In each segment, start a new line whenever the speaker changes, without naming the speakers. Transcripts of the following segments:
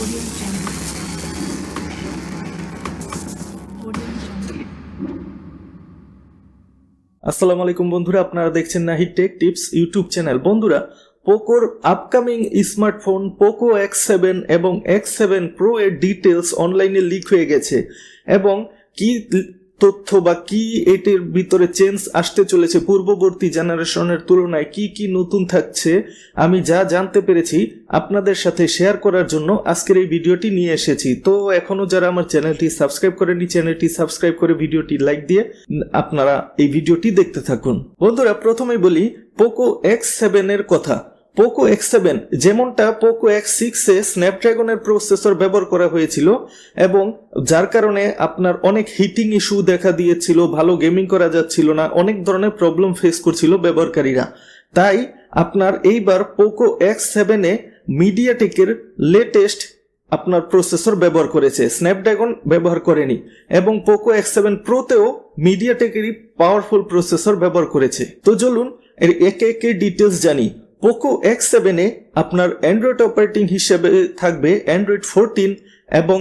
আসসালামু আলাইকুম বন্ধুরা, আপনারা দেখছেন না টেক টিপস ইউটিউব চ্যানেল বন্ধুরা, পোকোর upcoming smartphone Poco X seven এবং এক্স সেভেন প্রো এর ডিটেলস অনলাইনে লিক হয়ে গেছে। এবং কি তথ্য বা কি এটির ভিতরে চেঞ্জ আসতে চলেছে পূর্ববর্তী জেনারেশনের তুলনায় কি কি নতুন থাকছে, আমি যা জানতে পেরেছি আপনাদের সাথে শেয়ার করার জন্য আজকের এই ভিডিওটি নিয়ে এসেছি। তো এখনও যারা আমার চ্যানেলটি সাবস্ক্রাইব করেনি চ্যানেলটি সাবস্ক্রাইব করে ভিডিওটি লাইক দিয়ে আপনারা এই ভিডিওটি দেখতে থাকুন। বন্ধুরা, প্রথমেই বলি পোকো এক্স সেভেনের কথা। পোকো এক্স সেভেন যেমনটা পোকো এক্স সিক্সে স্ন্যাপড্রাগনের প্রসেসর ব্যবহার করা হয়েছিল এবং যার কারণে আপনার অনেক হিটিং ইস্যু দেখা দিয়েছিল, ভালো গেমিং করা যাচ্ছিল না, অনেক ধরনের প্রবলেম ফেস করছিল ব্যবহারকারীরা। তাই আপনার এইবার পোকো এক্স সেভেনে মিডিয়াটেকের লেটেস্ট আপনার প্রসেসর ব্যবহার করেছে স্ন্যাপড্রাগন ব্যবহার করেনি এবং পোকো এক্স সেভেন প্রোতেও মিডিয়াটেকেরই পাওয়ারফুল প্রসেসর ব্যবহার করেছে। তো চলুন এর একে একে ডিটেলস জানি। পোকো এক্স সেভেনে আপনার অ্যান্ড্রয়েড অপারেটিং হিসেবে থাকবে অ্যান্ড্রয়েড ফোরটিন এবং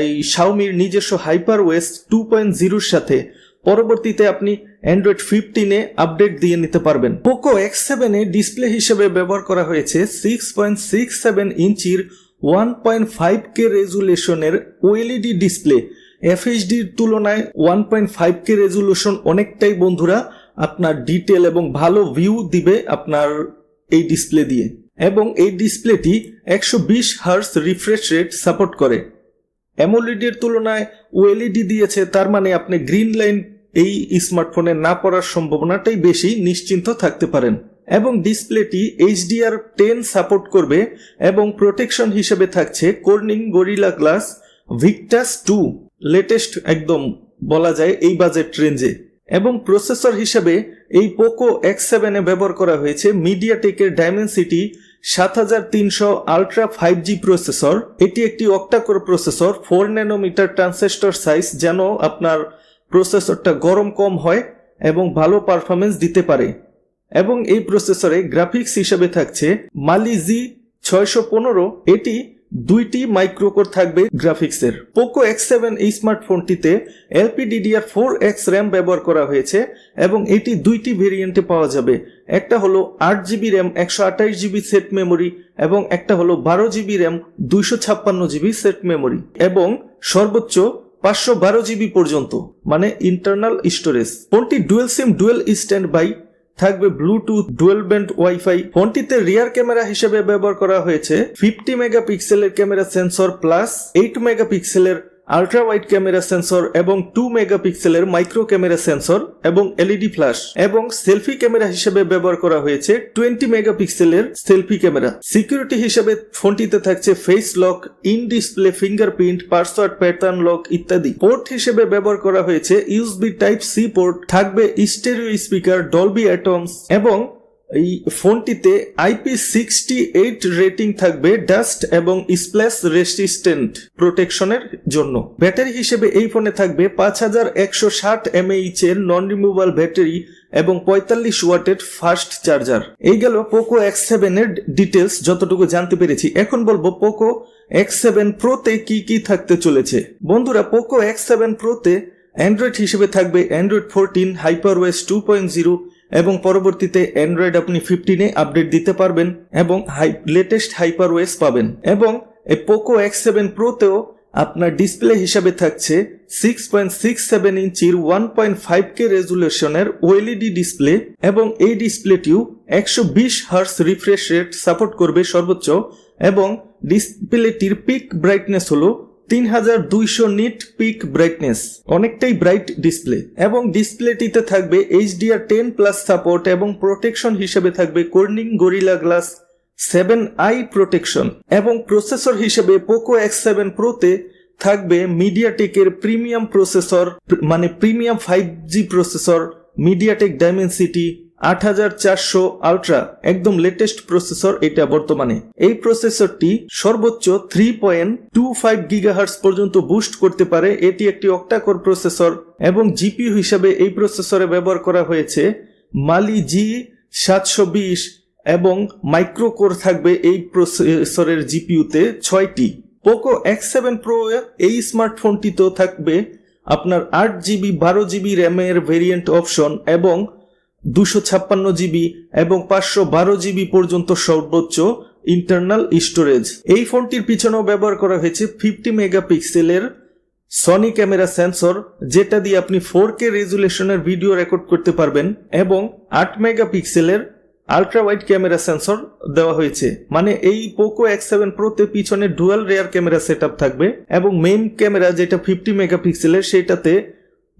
এই শাওমির নিজস্ব হাইপার ওয়েস্ট টু পয়েন্ট জিরোর সাথে। পরবর্তীতে আপনি অ্যান্ড্রয়েড ফিফটিনে আপডেট দিয়ে নিতে পারবেন। পোকো এক্স সেভেনে ডিসপ্লে হিসেবে ব্যবহার করা হয়েছে সিক্স পয়েন্ট সিক্স সেভেন ইঞ্চির ওয়ান পয়েন্ট ফাইভ কে রেজুলেশনের ওএলইডি ডিসপ্লে এফএইচডির তুলনায় one point five K resolution অনেকটাই বন্ধুরা, আপনার ডিটেল এবং ভালো ভিউ দিবে আপনার এই ডিসপ্লে দিয়ে। এবং এই ডিসপ্লেটি একশো বিশ হার্স রিফ্রেশ রেট সাপোর্ট করে। অ্যামোলিডের তুলনায় ওএলইডি দিয়েছে, তার মানে আপনি গ্রিন লাইন এই স্মার্টফোনে না পড়ার সম্ভাবনাটাই বেশি নিশ্চিন্ত থাকতে পারেন। এবং ডিসপ্লেটি এইচডিআর টেন সাপোর্ট করবে এবং প্রোটেকশন হিসেবে থাকছে Corning Gorilla Glass Victus two latest একদম বলা যায় এই বাজেট রেঞ্জে এবং প্রসেসর হিসেবে এই পোকো এক্স সেভেনে ব্যবহার করা হয়েছে মিডিয়াটেকের ডায়মেনসিটি সাত হাজার তিনশো আলট্রা ফাইভ জি প্রসেসর। এটি একটি octacore processor, four nanometer transistor size যেন আপনার প্রসেসরটা গরম কম হয় এবং ভালো পারফরমেন্স দিতে পারে। এবং এই প্রসেসরে গ্রাফিক্স হিসেবে থাকছে মালিজি ছয়শো পনেরো। এটি দুইটি মাইক্রোকোর থাকবে গ্রাফিক্সের পোকো এক্স সেভেন এই স্মার্টফোনটিতে এলপিডিডিআর ফোর এক্স র্যাম ব্যবহার করা হয়েছে এবং এটি দুইটি ভেরিয়েন্টে পাওয়া যাবে। একটা হলো আট জিবি র্যাম একশো আঠাশ জিবি সেট মেমোরি এবং একটা হলো বারো জিবি র্যাম দুইশো ছাপ্পান্ন জিবি সেট মেমোরি এবং সর্বোচ্চ পাঁচশো বারো জিবি পর্যন্ত মানে ইন্টারনাল স্টোরেজ ফোনটি dual SIM dual standby থাকবে ব্লুটুথ ডুয়েল ব্যান্ড ওয়াইফাই ফোনটিতে রিয়ার ক্যামেরা হিসেবে ব্যবহার করা হয়েছে। ফিফটি মেগাপিক্সেলের ক্যামেরা সেন্সর প্লাস এইট মেগাপিক্সেলের আলট্রা ওয়াইড ক্যামেরা সেন্সর এবং টু মেগাপিক্সেলের মাইক্রো ক্যামেরা সেন্সর এবং এলইডি ফ্ল্যাশ এবং সেলফি ক্যামেরা হিসেবে ব্যবহার করা হয়েছে টোয়েন্টি মেগাপিক্সেলের সেলফি ক্যামেরা। সিকিউরিটি হিসেবে ফোনটিতে থাকছে face lock, in display, fingerprint, password pattern lock ইত্যাদি। পোর্ট হিসেবে ব্যবহার করা হয়েছে ইউএসবি টাইপ সি পোর্ট, থাকবে স্টেরিও স্পিকার, ডলবি অ্যাটমস এবং এই ফোনটিতে আইপি সিক্সটি এইট রেটিং থাকবে ডাস্ট এবং স্প্ল্যাশ রেসিস্ট্যান্ট প্রোটেকশনের জন্য। ব্যাটারি হিসেবে এই ফোনে থাকবে পাঁচ হাজার একশো ষাট এমএইচ এর নন রিমুভাল ব্যাটারি এবং পঁয়তাল্লিশ ওয়াটের ফাস্ট চার্জার। এই গেল পোকো এক্স সেভেন এর ডিটেলস যতটুকু জানতে পেরেছি। এখন বলব পোকো এক্স সেভেন প্রোতে কি কি থাকতে চলেছে। বন্ধুরা, পোকো এক্স সেভেন প্রোতে অ্যান্ড্রয়েড হিসেবে থাকবে Android fourteen Hyper OS two point zero এবং পরবর্তীতে অ্যান্ড্রয়েড আপনি ফিফটিনে আপডেট দিতে পারবেন এবং হাই লেটেস্ট হাইপার ওয়েস পাবেন। এবং এই পোকো এক্স সেভেন প্রোতেও আপনার ডিসপ্লে হিসাবে থাকছে সিক্স পয়েন্ট সিক্স সেভেন ইঞ্চির ওয়ান পয়েন্ট ফাইভ কে রেজুলেশনের ওএলইডি ডিসপ্লে এবং এই ডিসপ্লেটিও একশো বিশ হার্স রিফ্রেশ রেট সাপোর্ট করবে সর্বোচ্চ এবং ডিসপ্লেটির পিক ব্রাইটনেস হলো তিন হাজার দুইশো নিট পিক ব্রাইটনেস অনেকটাই ব্রাইট ডিসপ্লে এবং ডিসপ্লেটিতে থাকবে এইচডিআর টেন প্লাস সাপোর্ট এবং প্রোটেকশন হিসেবে থাকবে Corning Gorilla Glass seven i protection এবং প্রসেসর হিসেবে পোকো এক্স সেভেন প্রোতে থাকবে মিডিয়াটেকের প্রিমিয়াম প্রসেসর মানে premium five G processor MediaTek Dimensity আট হাজার চারশো আলট্রা, একদম লেটেস্ট প্রসেসর এটা বর্তমানে। এই প্রসেসরটি সর্বোচ্চ three point two five gigahertz পর্যন্ত বুস্ট করতে পারে। এটি একটি অক্টাকোর প্রসেসর এবং জিপিইউ হিসাবে এই প্রসেসরে ব্যবহার করা হয়েছে। মালি জি সাতশো বিশ এবং মাইক্রোকোর থাকবে এই প্রসেসরের জিপিইউতে ছয়টি। পোকো এক্স সেভেন প্রো এই স্মার্টফোনটিতেও থাকবে আপনার আট জিবি বারো জিবি র্যামের ভেরিয়েন্ট অপশন এবং দুশো ছাপ্পান্ন জিবি এবং পাঁচশো বারো জিবি পর্যন্ত সর্বোচ্চ ইন্টারনাল স্টোরেজ এই ফোনটির পিছনেও ব্যবহার করা হয়েছে ফিফটি মেগাপিক্সেলের সনি ক্যামেরা সেন্সর যেটা দিয়ে আপনি ফোর কে রেজুলেশনের ভিডিও রেকর্ড করতে পারবেন এবং আট মেগাপিক্সেলের আলট্রা ওয়াইড ক্যামেরা সেন্সর দেওয়া হয়েছে। মানে এই পোকো এক্স সেভেন প্রোতে পিছনে ডুয়াল রেয়ার ক্যামেরা সেট থাকবে এবং মেইন ক্যামেরা যেটা ফিফটি মেগাপিক্সেলের সেটাতে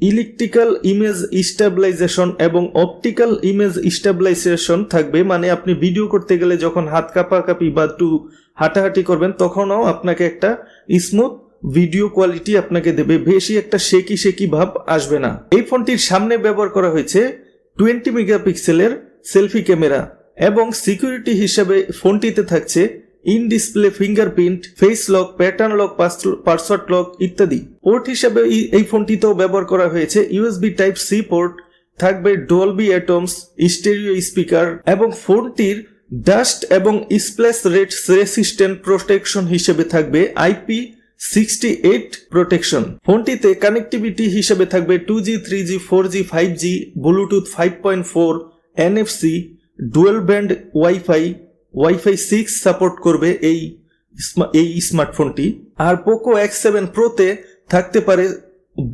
ইলেকট্রিক্যাল ইমেজ স্টেবিলাইজেশন এবং অপটিক্যাল ইমেজ স্টেবিলাইজেশন থাকবে মানে আপনি ভিডিও করতে গেলে যখন হাত কাঁপাকাঁপি বা একটু হাঁটাহাঁটি করবেন, তখনও আপনাকে একটা স্মুথ ভিডিও কোয়ালিটি আপনাকে দেবে। বেশি একটা শেকি শেকি ভাব আসবে না। এই ফোনটির সামনে ব্যবহার করা হয়েছে টোয়েন্টি মেগাপিক্সেলের সেলফি ক্যামেরা এবং সিকিউরিটি হিসেবে ফোনটিতে থাকছে in display, fingerprint, face lock, pattern lock password lock ইত্যাদি। পোর্ট হিসাবে এই- ফোনটিতেও ব্যবহার করা হয়েছে ইউএসবি টাইপ সি পোর্ট, থাকবে ডলবি অ্যাটমস, স্টেরিও স্পিকার এবং ফোনটির ডাস্ট এবং স্প্ল্যাশ রেট রেসিস্ট্যান্ট প্রোটেকশন হিসেবে থাকবে আইপি সিক্সটি এইট প্রোটেকশন। ফোনটিতে কানেক্টিভিটি হিসেবে থাকবে two G, three G, four G, five G, Bluetooth five point four NFC dual band WiFi WiFi six support করবে এই এই স্মার্টফোনটি। আর পোকো এক্স সেভেন প্রোতে থাকতে পারে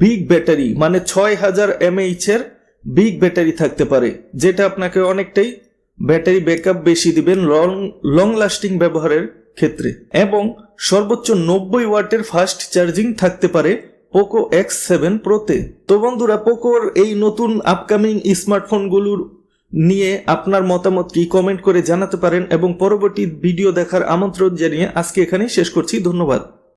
বিগ ব্যাটারি মানে ছয় হাজার এমএইচ এর বিগ ব্যাটারি থাকতে পারে, যেটা আপনাকে অনেকটাই ব্যাটারি ব্যাকআপ বেশি দিবেন লং লং লাস্টিং ব্যবহারের ক্ষেত্রে। এবং সর্বোচ্চ নব্বই ওয়াটের ফাস্ট চার্জিং থাকতে পারে পোকো এক্স সেভেন প্রোতে। তো বন্ধুরা, পোকোর এই নতুন আপকামিং স্মার্টফোনগুলোর নিয়ে আপনার মতামত কি কমেন্ট করে জানাতে পারেন এবং পরবর্তী ভিডিও দেখার আমন্ত্রণ জানিয়ে আজকে এখানে শেষ করছি। ধন্যবাদ।